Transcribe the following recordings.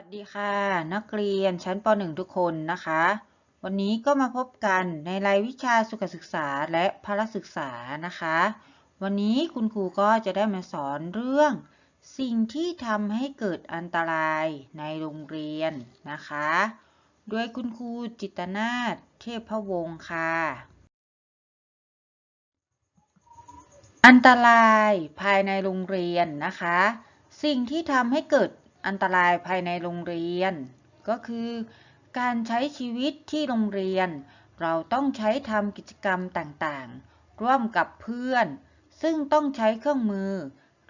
วัสดีค่ะ นักเรียนชั้นป .1 ทุกคนนะคะ วันนี้ก็มาพบกันในรายวิชาสุขศึกษาและพละศึกษานะคะ วันนี้คุณครูก็จะได้มาสอนเรื่อง สิ่งที่ทำให้เกิดอันตรายในโรงเรียนนะคะโดยคุณครูจิตนาถเทพวงศ์ค่ะ อันตรายภายในโรงเรียนนะคะ สิ่งที่ทำให้เกิด อันตรายภายในโรงเรียน ก็คือการใช้ชีวิตที่โรงเรียน เราต้องใช้ทำกิจกรรมต่างๆ ร่วมกับเพื่อน ซึ่งต้องใช้เครื่องมือ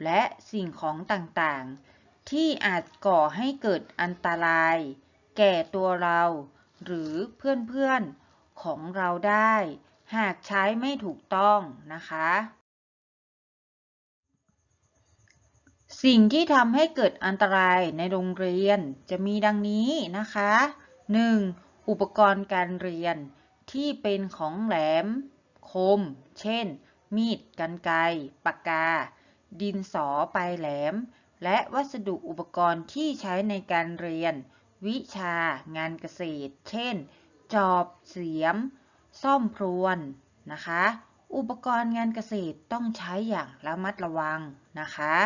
และสิ่งของต่างๆ ที่อาจก่อให้เกิดอันตราย แก่ตัวเรา หรือเพื่อนๆของเราได้ หากใช้ไม่ถูกต้องนะคะ สิ่งที่ทำให้เกิดอันตรายในโรงเรียนจะมีดังนี้นะคะ 1. อุปกรณ์การเรียนที่เป็นของแหลม คม เช่น มีดกรรไกรปากกา ดินสอปลายแหลม และวัสดุอุปกรณ์ที่ใช้ในการเรียน วิชางานเกษตร เช่น จอบเสียม ซ่อมพรวนนะคะ อุปกรณ์งานเกษตรต้องใช้อย่างระมัดระวังนะคะ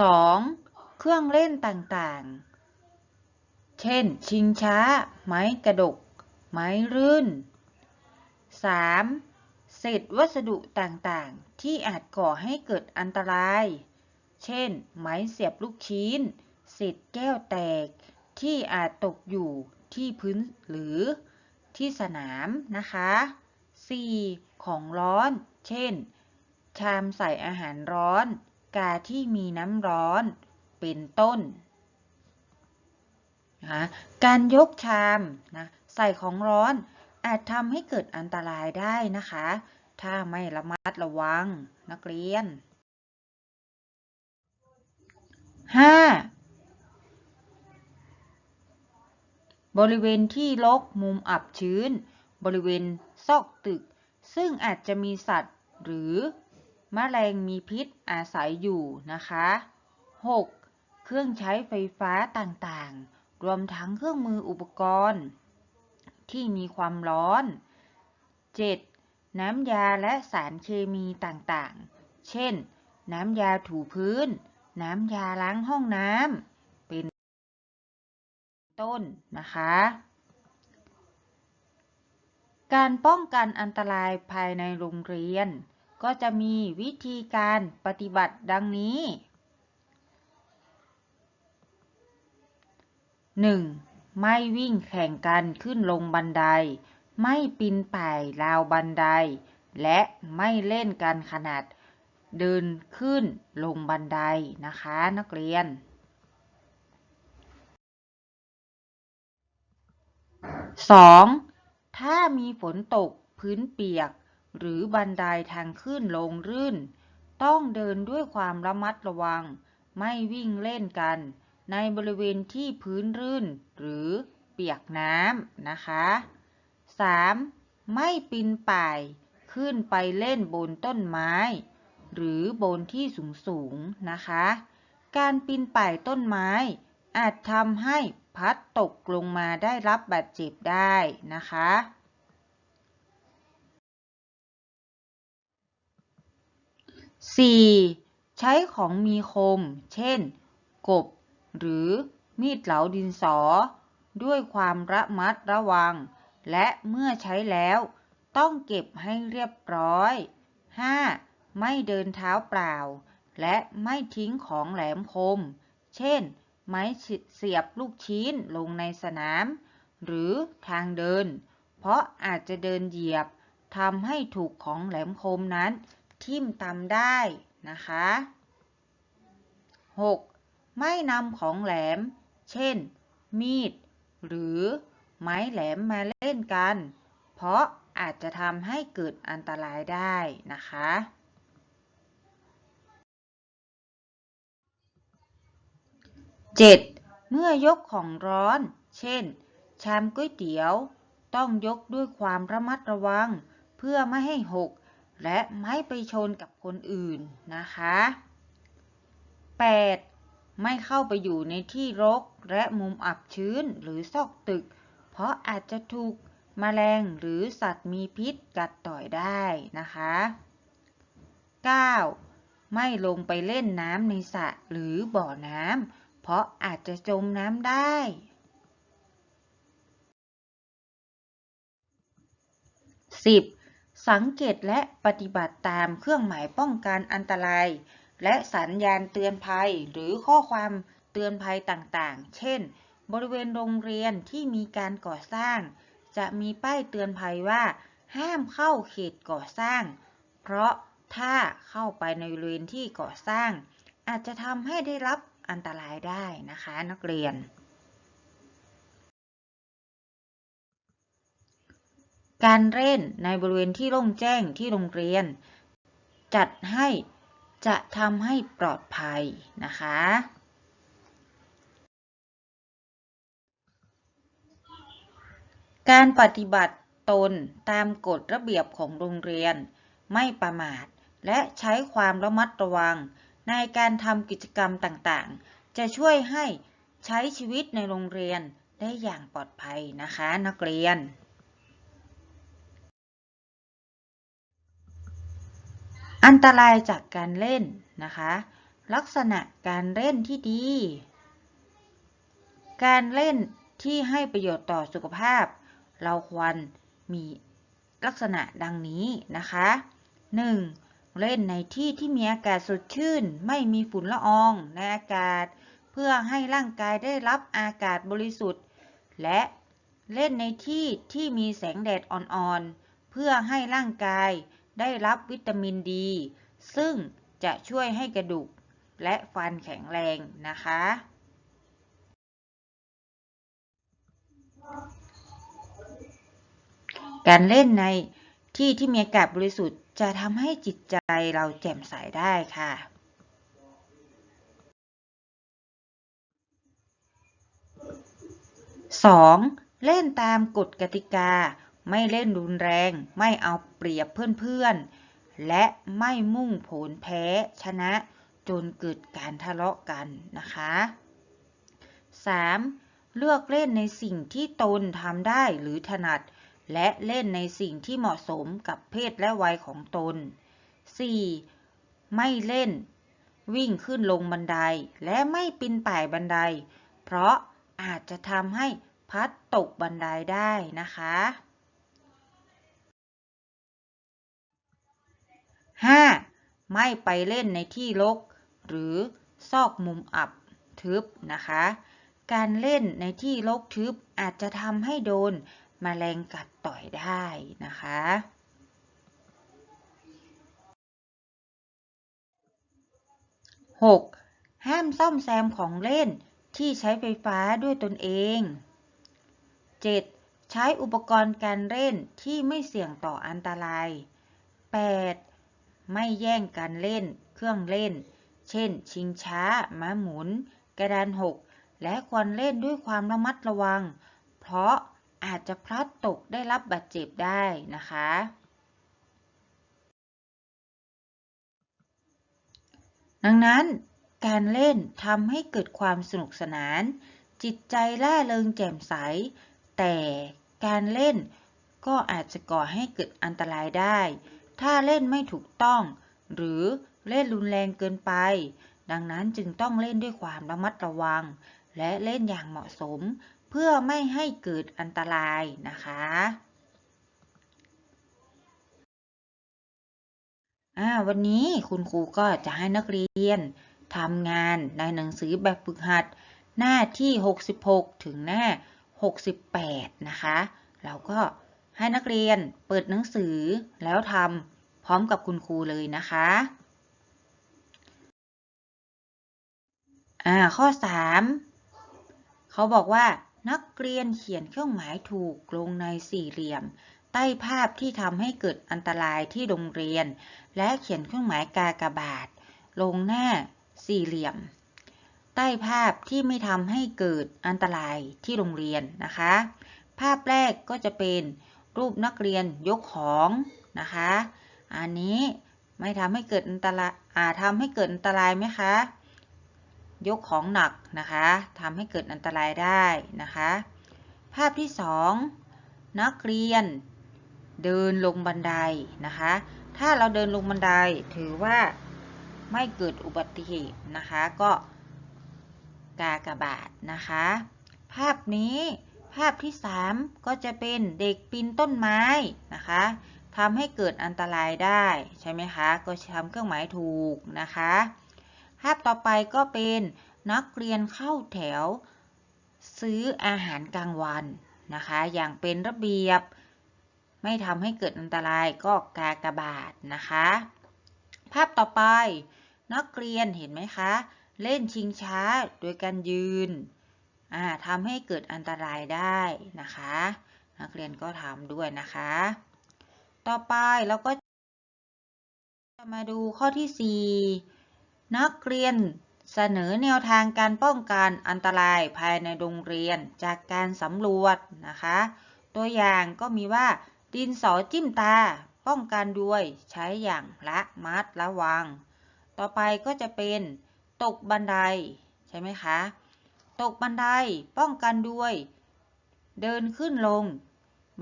2. เครื่องเล่นต่างๆ เช่น ชิงช้า ไม้กระดก ไม้รื่น 3. เศษวัสดุต่างๆ ที่อาจก่อให้เกิดอันตราย เช่น ไม้เสียบลูกชิ้น เศษแก้วแตก ที่อาจตกอยู่ที่พื้นหรือที่สนามนะคะ 4. ของร้อน เช่น ชามใส่อาหารร้อน กาที่มีน้ำร้อนเป็นต้นนะการยกชามนะใส่ของร้อนอาจทำให้เกิดอันตรายได้นะคะ ถ้าไม่ระมัดระวังนักเรียน 5. บริเวณที่รกมุมอับชื้น บริเวณซอกตึก ซึ่งอาจจะมีสัตว์หรือ มแมลงมีพิษอาศัยอยู่นะคะ 6. เครื่องใช้ไฟฟ้าต่างๆ รวมทั้งเครื่องมืออุปกรณ์ ที่มีความร้อน 7. น้ำยาและสารเคมีต่างๆ เช่น น้ำยาถูพื้น น้ำยาล้างห้องน้ำ เป็นต้นนะคะการป้องกันอันตรายภายในโรงเรียน ก็จะมีวิธีการปฏิบัติดังนี้ 1. ไม่วิ่งแข่งกันขึ้นลงบันได ไม่ปีนป่ายราวบันได และไม่เล่นกันขนาดเดินขึ้นลงบันไดนะคะนักเรียน 2. ถ้ามีฝนตกพื้นเปียก หรือบันไดทางขึ้นลงรื่น ต้องเดินด้วยความระมัดระวัง ไม่วิ่งเล่นกัน ในบริเวณที่พื้นรื่น หรือเปียกน้ำนะคะ 3. ไม่ปีนป่ายขึ้นไปเล่นบนต้นไม้ หรือบนที่สูงๆนะคะ การปีนป่ายต้นไม้ อาจทำให้พัดตกลงมาได้รับบาดเจ็บได้นะคะ 4. ใช้ของมีคม เช่น กบ หรือมีดเหลาดินสอ ด้วยความระมัดระวัง และเมื่อใช้แล้ว ต้องเก็บให้เรียบร้อย 5. ไม่เดินเท้าเปล่า และไม่ทิ้งของแหลมคม เช่น ไม้เสียบลูกชิ้นลงในสนาม หรือทางเดิน เพราะอาจจะเดินเหยียบทำให้ถูกของแหลมคมนั้น ทิ่มตำได้นะคะ 6. ไม่นำของแหลม เช่น มีด หรือไม้แหลมมาเล่นกัน เพราะอาจจะทำให้เกิดอันตรายได้นะคะ 7. เมื่อยกของร้อน เช่น ชามก๋วยเตี๋ยว ต้องยกด้วยความระมัดระวัง เพื่อไม่ให้หก และไม่ไปชนกับคนอื่นนะคะ 8. ไม่เข้าไปอยู่ในที่รกและมุมอับชื้นหรือซอกตึก เพราะอาจจะถูกแมลงหรือสัตว์มีพิษกัดต่อยได้นะคะ 9. ไม่ลงไปเล่นน้ำในสระหรือบ่อน้ำเพราะอาจจะจมน้ำได้ 10. สังเกตและปฏิบัติตามเครื่องหมายป้องกันอันตราย และสัญญาณเตือนภัยหรือข้อความเตือนภัยต่างๆ เช่น บริเวณโรงเรียนที่มีการก่อสร้าง จะมีป้ายเตือนภัยว่า ห้ามเข้าเขตก่อสร้าง เพราะถ้าเข้าไปในบริเวณที่ก่อสร้าง อาจจะทำให้ได้รับอันตรายได้นะคะนักเรียน การเล่นในบริเวณที่โล่งแจ้งที่โรงเรียน จัดให้จะทำให้ปลอดภัยนะคะ การปฏิบัติตนตามกฎระเบียบของโรงเรียน ไม่ประมาท และใช้ความระมัดระวัง ในการทำกิจกรรมต่างๆ จะช่วยให้ใช้ชีวิตในโรงเรียนได้อย่างปลอดภัยนะคะนักเรียน อันตรายจากการเล่นนะคะ ลักษณะการเล่นที่ดี การเล่นที่ให้ประโยชน์ต่อสุขภาพ เราควรมีลักษณะดังนี้นะคะ 1. เล่นในที่ที่มีอากาศสดชื่น ไม่มีฝุ่นละอองในอากาศ เพื่อให้ร่างกายได้รับอากาศบริสุทธิ์ และเล่นในที่ที่มีแสงแดดอ่อนๆ เพื่อให้ร่างกาย ได้รับวิตามินดี ซึ่งจะช่วยให้กระดูกและฟันแข็งแรงนะคะ การเล่นในที่ที่มีอากาศบริสุทธิ์จะทำให้จิตใจเราแจ่มใสได้ค่ะ 2. เล่นตามกฎกติกา ไม่เล่นรุนแรง ไม่เอาเปรียบเพื่อนๆ และไม่มุ่งผลแพ้ชนะจนเกิดการทะเลาะกันนะคะ 3. เลือกเล่นในสิ่งที่ตนทำได้หรือถนัด และเล่นในสิ่งที่เหมาะสมกับเพศและวัยของตน 4. ไม่เล่น วิ่งขึ้นลงบันไดและไม่ปีนป่ายบันได เพราะอาจจะทำให้พัดตกบันไดได้นะคะ 5. ไม่ไปเล่นในที่รก หรือซอกมุมอับทึบนะคะ การเล่นในที่รกทึบอาจจะทำให้โดนมแมลงกัดต่อยได้นะคะ 6. ห้ามซ่อมแซมของเล่นที่ใช้ไฟฟ้าด้วยตนเอง 7. ใช้อุปกรณ์การเล่นที่ไม่เสี่ยงต่ออันตราย 8. ไม่แย่งกันเล่น เครื่องเล่น เช่น ชิงช้า ม้าหมุน กระดานหก และควรเล่นด้วยความระมัดระวัง เพราะอาจจะพลัดตกได้รับบาดเจ็บได้นะคะ ดังนั้นการเล่นทำให้เกิดความสนุกสนาน จิตใจล่าเริงแจ่มใส แต่การเล่นก็อาจจะก่อให้เกิดอันตรายได้ ถ้าเล่นไม่ถูกต้อง หรือเล่นรุนแรงเกินไป ดังนั้นจึงต้องเล่นด้วยความระมัดระวัง และเล่นอย่างเหมาะสม เพื่อไม่ให้เกิดอันตรายนะคะวันนี้คุณครูก็จะให้นักเรียนทำงานในหนังสือแบบฝึกหัด หน้าที่ 66 ถึงหน้า 68 นะคะ เราก็ให้นักเรียนเปิดหนังสือแล้วทำ พร้อมกับคุณครูเลยนะคะอ่าข้อ 3 เขาบอกว่านักเรียนเขียนเครื่องหมายถูกลงในสี่เหลี่ยม ใต้ภาพที่ทำให้เกิดอันตรายที่โรงเรียน และเขียนเครื่องหมายกากบาท ลงหน้าสี่เหลี่ยม ใต้ภาพที่ไม่ทำให้เกิดอันตรายที่โรงเรียนนะคะ ภาพแรกก็จะเป็นรูปนักเรียนยกของนะคะ อันนี้ไม่ทำให้เกิดอันตรายอาทำให้เกิดอันตรายไหมคะ ยกของหนักนะคะทำให้เกิดอันตรายได้นะคะ ภาพที่ 2 นักเรียนเดินลงบันไดนะคะ ถ้าเราเดินลงบันไดถือว่าไม่เกิดอุบัติเหตุนะคะ ก็กากบาทนะคะ ภาพนี้ภาพที่ 3 ก็จะเป็นเด็กปีนต้นไม้นะคะ ทำให้เกิดอันตรายได้ใช่ไหมคะ ก็ทำเครื่องหมายถูกนะคะ ภาพต่อไปก็เป็นนักเรียนเข้าแถว ซื้ออาหารกลางวันนะคะ อย่างเป็นระเบียบ ไม่ทำให้เกิดอันตรายก็กากบาทนะคะ ภาพต่อไปนักเรียนเห็นไหมคะ เล่นชิงช้าโดยการยืนทำให้เกิดอันตรายได้นะคะ นักเรียนก็ทำด้วยนะคะ ต่อไปเราก็จะมาดูข้อที่ 4 นักเรียนเสนอแนวทางการป้องกันอันตรายภายในโรงเรียนจากการสำรวจนะคะ ตัวอย่างก็มีว่า ดินสอจิ้มตา ป้องกันด้วยใช้อย่างละมัดระวัง ต่อไปก็จะเป็นตกบันไดใช่ไหมคะ ตกบันไดป้องกันด้วย เดินขึ้นลง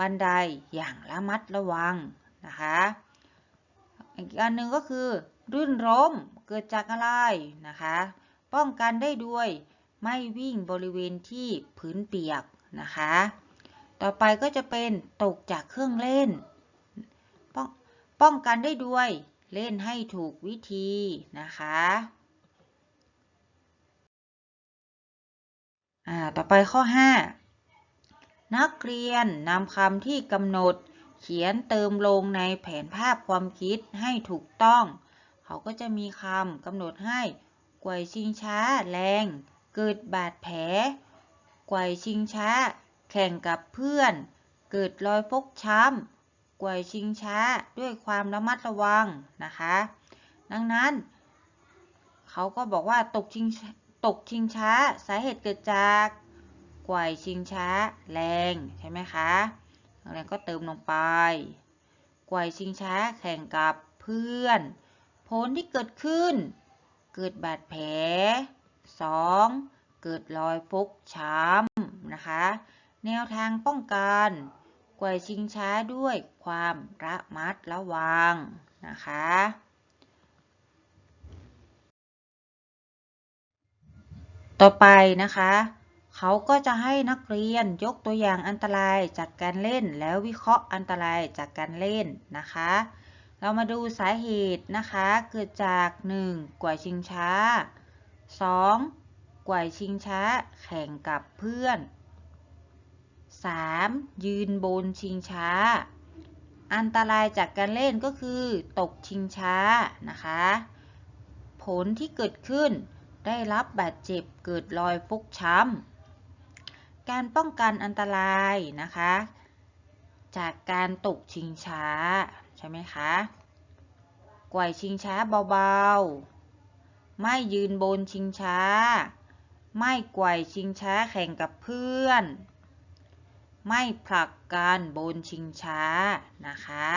บันไดอย่างระมัดระวังนะคะอีกอันหนึ่งก็คือ รื่นร้มเกิดจากอะไรนะคะ ป้องกันได้ด้วยไม่วิ่งบริเวณที่พื้นเปียกนะคะ ต่อไปก็จะเป็นตกจากเครื่องเล่น ป้องป้องกันได้ด้วยเล่นให้ถูกวิธีนะคะอ่าต่อไปข้อ 5 นักเรียนนำคำที่กำหนด เขียนเติมลงในแผนภาพความคิดให้ถูกต้อง เขาก็จะมีคำกำหนดให้กวยชิงช้า แรง เกิดบาดแผลกวยชิงช้า แข่งกับเพื่อน เกิดรอยฟกช้ำกวยชิงช้าด้วยความระมัดระวังนะคะ ดังนั้น เขาก็บอกว่าตกชิงตกชิงช้าสาเหตุเกิดจาก กวยชิงช้า แรงใช่ไหมคะแรงก็เติมลงไปกวยชิงช้าแข่งกับเพื่อน ผลที่เกิดขึ้น เกิดบาดแผล 2. เกิดรอยฟกช้ำนะคะ แนวทางป้องกันกวยชิงช้าด้วยความระมัดระวังนะคะต่อไปนะคะ เขาก็จะให้นักเรียนยกตัวอย่างอันตรายจากการเล่น แล้ววิเคราะห์อันตรายจากการเล่นนะคะ เรามาดูสาเหตุนะคะ เกิดจาก 1. กวยชิงช้า 2. กวยชิงช้า แข่งกับเพื่อน 3. ยืนบนชิงช้า อันตรายจากการเล่นก็คือตกชิงช้านะคะ ผลที่เกิดขึ้นได้รับบาดเจ็บเกิดรอยฟกช้ำ การป้องกันอันตรายนะคะ จากการตกชิงช้า ใช่ไหมคะกวยชิงช้าเบาๆ ไม่ยืนบนชิงช้า ไม่กวยชิงช้าแข่งกับเพื่อน ไม่ผลักกันบนชิงช้านะคะ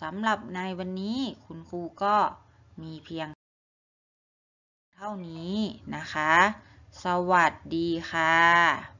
สำหรับในวันนี้คุณครูก็มีเพียง เท่านี้นะคะ สวัสดีค่ะ